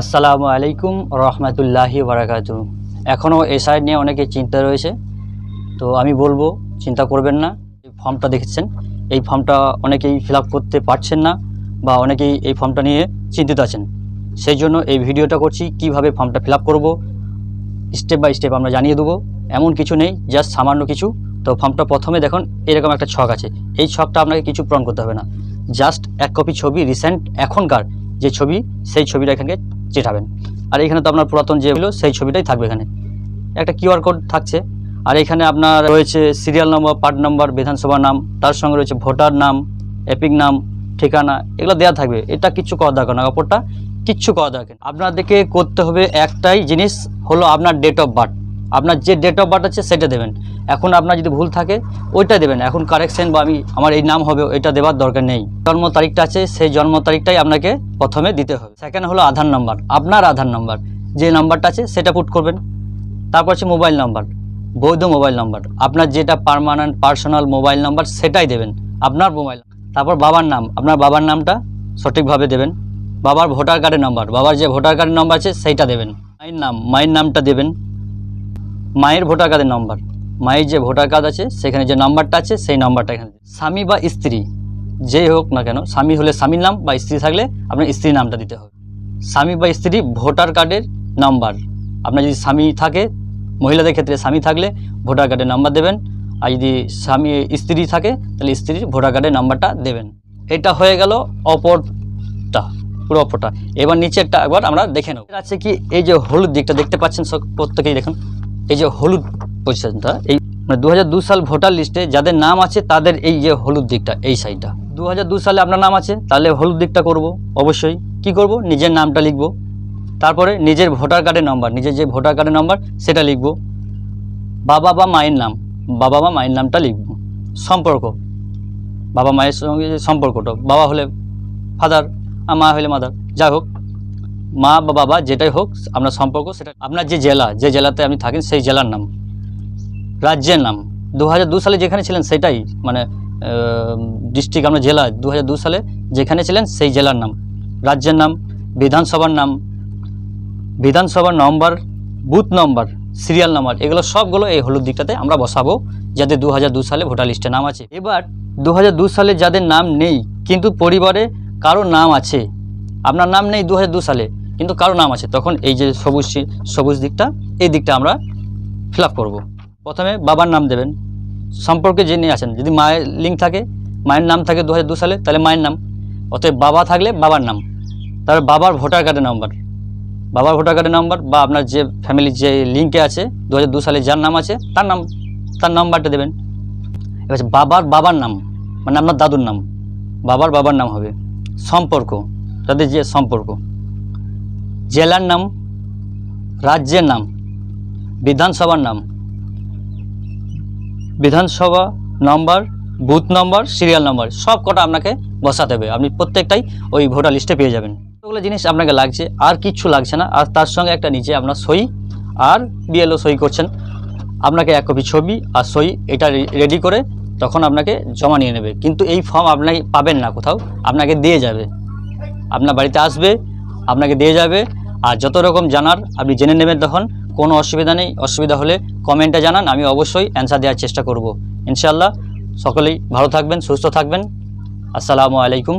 আসসালামু আলাইকুম রহমতুল্লাহি বারাকাতু এখনও এসআই নিয়ে অনেকে চিন্তা রয়েছে, তো আমি বলব চিন্তা করবেন না, এই ফর্মটা দেখেছেন? এই ফর্মটা অনেকেই ফিল করতে পারছেন না বা অনেকেই এই ফর্মটা নিয়ে চিন্তিত আছেন। সেই জন্য এই ভিডিওটা করছি, কীভাবে ফর্মটা ফিল করব, স্টেপ বাই স্টেপ আমরা জানিয়ে দেবো। এমন কিছু নেই, জাস্ট সামান্য কিছু। তো ফর্মটা প্রথমে দেখুন, এরকম একটা ছক আছে। এই ছকটা আপনাকে কিছু পূরণ করতে হবে না। জাস্ট এক কপি ছবি, রিসেন্ট, এখনকার যে ছবি, সেই ছবিটা এখানে চেটাবেন আর এখানে তো আপনার পুরাতন যে হলো সেই ছবিটাই থাকবে এখানে। একটা কিউআর কোড থাকছে। আর এখানে আপনার রয়েছে সিরিয়াল নম্বর, পার্ট নাম্বার বিধানসভা নাম, তার সঙ্গে রয়েছে ভোটার নাম, এপিক নাম, ঠিকানা, এগুলো দেওয়া থাকবে। এটা কিচ্ছু করা দরকার না, কাপড়টা কিচ্ছু করা দরকার। আপনাদেরকে করতে হবে একটাই জিনিস, হলো আপনার ডেট অফ বার্থ আপনার যে ডেট অফ বার্থ আছে সেটা দেবেন। এখন আপনার যদি ভুল থাকে, ওইটা দেবেন। এখন কারেকশন বা আমি, আমার এই নাম হবে এটা দেওয়ার দরকার নেই। জন্ম তারিখটা আছে, সেই জন্ম তারিখটাই আপনাকে প্রথমে দিতে হবে। সেকেন্ড হলো আধার নাম্বার আপনার আধার নাম্বার যে নাম্বারটা আছে, সেটা পুট করবেন। তারপর আছে মোবাইল নাম্বার বৈধ মোবাইল নাম্বার আপনার যেটা পার্মানেন্ট পার্সোনাল মোবাইল নাম্বার সেটাই দেবেন। আপনার মোবাইল তারপর বাবার নাম। আপনার বাবার নামটা সঠিকভাবে দেবেন। বাবার ভোটার কার্ডের নাম্বার বাবার যে ভোটার কার্ডের নাম্বার আছে, সেইটা দেবেন। মায়ের নাম। মায়ের নামটা দেবেন। মায়ের ভোটার কার্ডের নাম্বার। মায়ের যে ভোটার কার্ড আছে, সেখানে যে নাম্বারটা আছে, সেই নাম্বারটা এখানে স্বামী বা স্ত্রী, যেই হোক না কেন, স্বামী হলে স্বামীর নাম বা স্ত্রী থাকলে আপনার স্ত্রীর নামটা দিতে হবে। স্বামী বা স্ত্রী ভোটার কার্ডের নাম্বার। আপনার যদি স্বামী থাকে, মহিলাদের ক্ষেত্রে স্বামী থাকলে ভোটার কার্ডের নাম্বার দেবেন। আর যদি স্বামী, স্ত্রী থাকে, তাহলে স্ত্রীর ভোটার কার্ডের নাম্বারটা দেবেন। এটা হয়ে গেল অপরটা, পুরো অপরটা। এবার নিচে একটা একবার আমরা দেখে নেব। আছে কি? এই যে হলুদ দিকটা দেখতে পাচ্ছেন প্রত্যেকেই দেখুন। এই যে হলুদ পজিশনটা এই মানে দু সাল ভোটার লিস্টে যাদের নাম আছে, তাদের এই যে হলুদ দিকটা, এই সাইডটা। দু সালে আপনার নাম আছে, তাহলে হলুদ দিকটা করব, অবশ্যই। কি করব? নিজের নামটা লিখব। তারপরে নিজের ভোটার কার্ডের নাম্বার, নিজের যে ভোটার কার্ডের নাম্বার, সেটা লিখব। বাবা বা মায়ের নাম, বাবা বা মায়ের নামটা লিখব। সম্পর্ক, বাবা মায়ের সঙ্গে যে সম্পর্কটা, বাবা হলে ফাদার আর মা হলে মাদার যাই হোক। মা বা বাবা যেটাই হোক, আপনার সম্পর্ক, সেটা আপনার যে জেলা, যে জেলাতে আপনি থাকেন, সেই জেলার নাম। রাজ্যের নাম। দু সালে যেখানে ছিলেন, সেটাই। মানে ডিস্ট্রিক্ট আপনার জেলা দু সালে যেখানে ছিলেন, সেই জেলার নাম। রাজ্যের নাম, বিধানসভার নাম, বিধানসভার নম্বর, বুথ নম্বর, সিরিয়াল নাম্বার, এগুলো সবগুলো এই হলুদ দিকটাতে আমরা বসাবো যাদের দু সালে ভোটার লিস্টে নাম আছে। এবার দু সালে যাদের নাম নেই, কিন্তু পরিবারে কারও নাম আছে, আপনার নাম নেই দু সালে কিন্তু কারও নাম আছে। তখন এই যে সবুজ সবুজ দিকটা, এই দিকটা আমরা ফিল করব। প্রথমে বাবার নাম দেবেন। সম্পর্কে যিনি আছেন, যদি মায়ের লিঙ্ক থাকে, মায়ের নাম থাকে দু সালে, তাহলে মায়ের নাম। অতএব বাবা থাকলে বাবার নাম। তার বাবার ভোটার কার্ডের নাম্বার বাবার ভোটার কার্ডের নাম্বার বা আপনার যে ফ্যামিলির যে লিঙ্কে আছে দু সালে যার নাম আছে, তার নাম তার নাম্বারটা দেবেন। এবার বাবার বাবার নাম মানে আপনার দাদুর নাম। বাবার বাবার নাম হবে। সম্পর্ক, তাদের যে সম্পর্ক। জেলার নাম, রাজ্যের নাম, বিধানসভার নাম। বিধানসভা নম্বর, বুথ নম্বর, সিরিয়াল নম্বর, সব কটা আপনাকে বসাতে হবে। আপনি প্রত্যেকটাই ওই ভোটার লিস্টে পেয়ে যাবেন। ওগুলো জিনিস আপনাকে লাগছে, আর কিচ্ছু লাগছে না, আর তার সঙ্গে একটা নিচে আপনার সই, আর বিএলও সই করছেন। আপনাকে এক কপি ছবি আর সই, এটা রেডি করে তখন আপনাকে জমা নিয়ে নেবে। কিন্তু এই ফর্ম আপনাকে পাবেন না কোথাও, আপনাকে দিয়ে যাবে। আপনার বাড়িতে আসবে আপনাকে দিয়ে যাবে। আর যত রকম জানার আপনি জেনে নেবেন তখন কোনো অসুবিধা নেই। অসুবিধা হলে কমেন্টে জানান, আমি অবশ্যই অ্যান্সার দেওয়ার চেষ্টা করব। ইনশাল্লাহ সকলেই ভালো থাকবেন, সুস্থ থাকবেন। আসসালামু আলাইকুম।